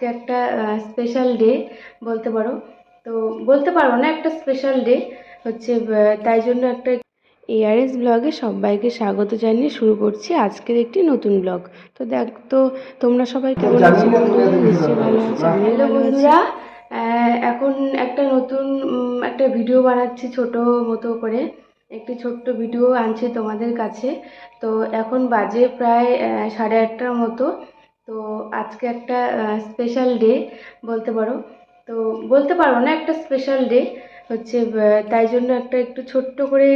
আজকে একটা special day বলতে পারো। তো বলতে পারব না একটা স্পেশাল ডে হচ্ছে তাই জন্য একটা এআরএস ব্লগে সবাইকে স্বাগত জানিয়ে শুরু করছি আজকের একটি নতুন ব্লগ তো দেখ তো তোমরা সবাই কেমন আছো? বন্ধুরা? নিশ্চয়ই ভালো আছো? ভালো বন্ধুরা এখন একটা নতুন একটা ভিডিও বানাচ্ছি ছোট মতো করে। একটি ছোট্ট ভিডিও আনছি তোমাদের কাছে। তো এখন বাজে প্রায় সাড়ে আটটার মতো। তো আজকে একটা স্পেশাল ডে বলতে পারো। তো বলতে পারব না, একটা স্পেশাল ডে হচ্ছে তাই জন্য একটা একটু ছোট্ট করে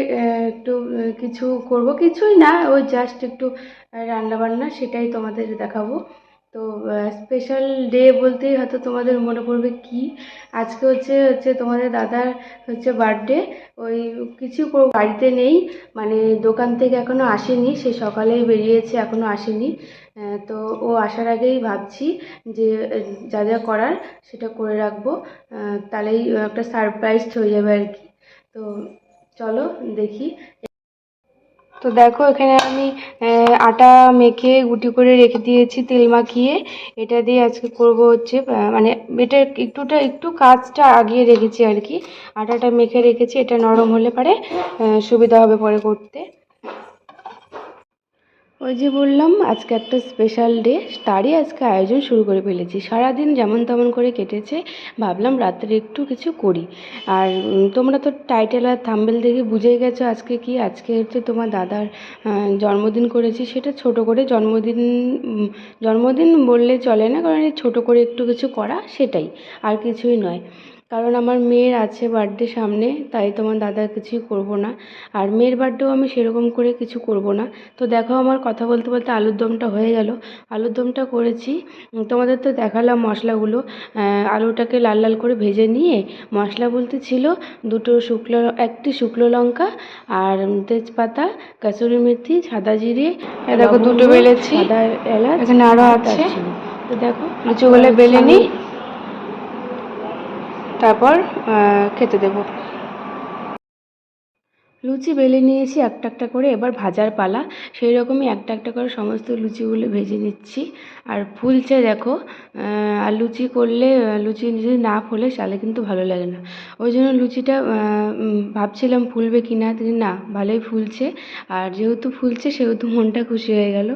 একটু কিছু করব। কিছুই না, ওই জাস্ট একটু রান্না বান্না সেটাই তোমাদের দেখাবো। তো স্পেশাল ডে বলতেই হয়তো তোমাদের মনে পড়বে কি? আজকে হচ্ছে হচ্ছে তোমাদের দাদার হচ্ছে বার্থডে ওই কিছু বাড়িতে নেই মানে দোকান থেকে এখনও আসেনি, সে সকালেই বেরিয়েছে, এখনও আসেনি। তো ও আসার আগেই ভাবছি যে, যা যা করার সেটা করে রাখব। তাহলেই একটা সারপ্রাইজ হয়ে যাবে আর কি। তো চলো দেখি। তো দেখো, এখানে আমি আটা মেখে গুটি করে রেখে দিয়েছি তেল মাখিয়ে। এটা দিয়ে আজকে করব হচ্ছে মানে এটা একটুটা, একটু কাজটা আগিয়ে রেখেছি আর কি। আটাটা মেখে রেখেছি, এটা নরম হলে পরে সুবিধা হবে পরে করতে। ওই যে বললাম, আজকে একটা স্পেশাল ডে তারই আজকে আয়োজন শুরু করে ফেলেছি। সারাদিন যেমন তেমন করে কেটেছে, ভাবলাম রাত্রে একটু কিছু করি। আর তোমরা তো টাইটেল আর থাম্বেল দেখে বুঝেই গেছো আজকে কি? আজকে হচ্ছে তোমার দাদার জন্মদিন করেছি, সেটা ছোট করে জন্মদিন জন্মদিন বললে চলে না, কারণ ছোট করে একটু কিছু করা সেটাই, আর কিছুই নয়। কারণ আমার মেয়ের আছে বার্থডে সামনে তাই তোমার দাদার কিছুই করব না। আর মেয়ের বার্থডেও আমি সেরকম করে কিছু করব না। তো দেখো আমার কথা বলতে বলতে আলুর দমটা হয়ে গেল। আলুর দমটা করেছি তোমাদের তো দেখালাম মশলাগুলো। আলুটাকে লাল লাল করে ভেজে নিয়ে মশলা বলতে ছিল দুটো শুকনো একটি শুকনো লঙ্কা আর তেজপাতা কাসুরি মেথি সাদা জিরে দেখো দুটো বেলেছি। সাদা এলাচ এখানে আরও আছে। তো দেখো লিচুগুলো বেলে নিই। তারপর খেতে দেবো। লুচি বেলে নিয়েছি একটা একটা করে, এবার ভাজার পালা। সেই রকমই একটা একটা করে সমস্ত লুচিগুলো ভেজে নিচ্ছি। আর ফুলছে দেখো আর লুচি করলে লুচি যদি না ফোলে, তাহলে কিন্তু ভালো লাগে না। ওই জন্য লুচিটা ভাবছিলাম ফুলবে কি না, কিন্তু না, ভালোই ফুলছে। আর যেহেতু ফুলছে, সেহেতু মনটা খুশি হয়ে গেল।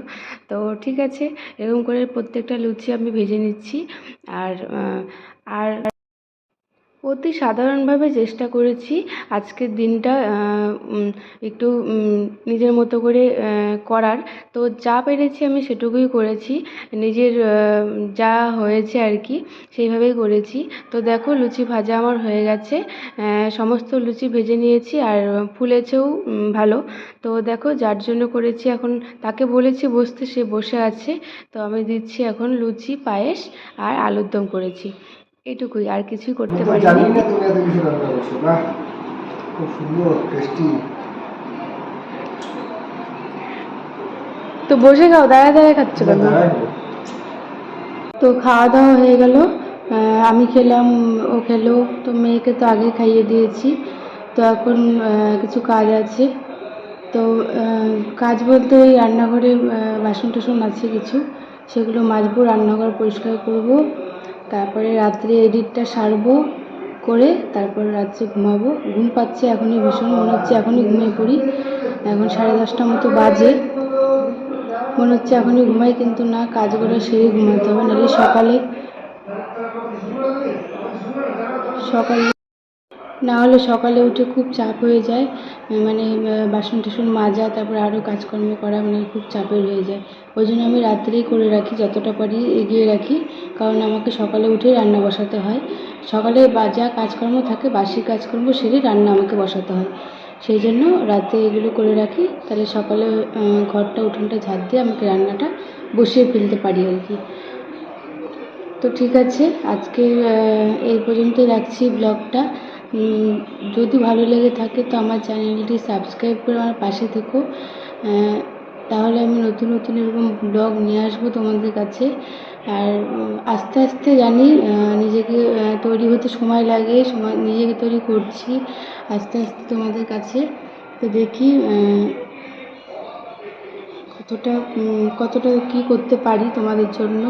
তো ঠিক আছে, এরকম করে প্রত্যেকটা লুচি আমি ভেজে নিচ্ছি। আর অতি সাধারণভাবে চেষ্টা করেছি আজকের দিনটা একটু নিজের মতো করে করার। তো যা পেরেছি আমি সেটুকুই করেছি। নিজের যা হয়েছে আর কি সেইভাবেই করেছি। তো দেখো লুচি ভাজা আমার হয়ে গেছে। সমস্ত লুচি ভেজে নিয়েছি আর ফুলেছেও ভালো। তো দেখো যার জন্য করেছি এখন তাকে বলেছি বসতে, সে বসে আছে। তো আমি দিচ্ছি এখন লুচি, পায়েস আর আলুর দম করেছি। এটুকুই আর কিছুই করতে পারিনি। জানি না তুমি এত কিছু রান্না করছ না? খুব সুন্দর টেস্টি তো বসে খাও দাঁড়ায় দাঁড়ায় খাচ্ছ কেন? তো খাওয়া দাওয়া হয়ে গেল। আমি খেলাম ও খেলো তো মেয়েকে তো আগে খাইয়ে দিয়েছি। তো এখন কিছু কাজ আছে। তো কাজ বলতে ওই রান্নাঘরে বাসন টাসন আছে কিছু। সেগুলো মাজবো রান্নাঘর পরিষ্কার করব। তারপরে রাত্রে এডিটটা সারবো করে তারপর রাত্রে ঘুমাবো। ঘুম পাচ্ছে এখনই ভীষণ, মনে হচ্ছে এখনই ঘুমিয়ে পড়ি। এখন সাড়ে দশটা মতো বাজে। মনে হচ্ছে এখনই ঘুমাই, কিন্তু না, কাজ কাজগুলো সেরে ঘুমাতে হবে, নাহলে সকালে সকালে না হলে সকালে উঠে খুব চাপ হয়ে যায় মানে বাসন টাসন মাজা, তারপরে আরও কাজকর্ম করা মানে খুব চাপের হয়ে যায়। ওই জন্য আমি রাত্রেই করে রাখি, যতটা পারি এগিয়ে রাখি, কারণ আমাকে সকালে উঠেই রান্না বসাতে হয়। সকালে যা কাজকর্ম থাকে, বাসি কাজকর্ম সেরে রান্না আমাকে বসাতে হয়। সেই জন্য রাতে এগুলো করে রাখি, তাহলে সকালে ঘরটা, উঠোনটা ঝাড় দিয়ে আমাকে রান্নাটা বসিয়ে ফেলতে পারি আর কি। তো ঠিক আছে আজকে এই পর্যন্তই রাখছি ব্লগটা। যদি ভালো লেগে থাকে তো আমার চ্যানেলটি সাবস্ক্রাইব করে আমার পাশে থেকো। তাহলে আমি নতুন নতুন এরকম ব্লগ নিয়ে আসব তোমাদের কাছে। আর আস্তে আস্তে জানি নিজেকে তৈরি হতে সময় লাগে, সময়, নিজেকে তৈরি করছি আস্তে আস্তে তোমাদের কাছে। তো দেখি কতটা কতটা কী করতে পারি তোমাদের জন্য।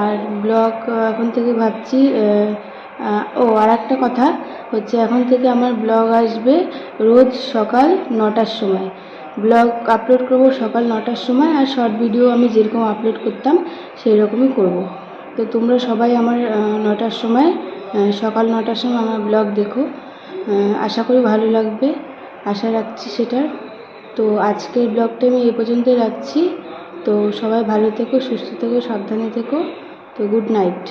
আর ব্লগ এখন থেকে ভাবছি ও আর একটা কথা। হচ্ছে এখন থেকে আমার ব্লগ আসবে রোজ সকাল নটার সময়। ব্লগ আপলোড করব সকাল নটার সময় আর শর্ট ভিডিও আমি যেরকম আপলোড করতাম সেই রকমই করব। তো তোমরা সবাই আমার নটার সময় সকাল নটার সময় আমার ব্লগ দেখো। আশা করি ভালো লাগবে। আশা রাখছি সেটার। তো আজকের ব্লগটা আমি এ পর্যন্তই রাখছি। তো সবাই ভালো থেকো, সুস্থ থেকো, সাবধানে থেকো। তো গুড নাইট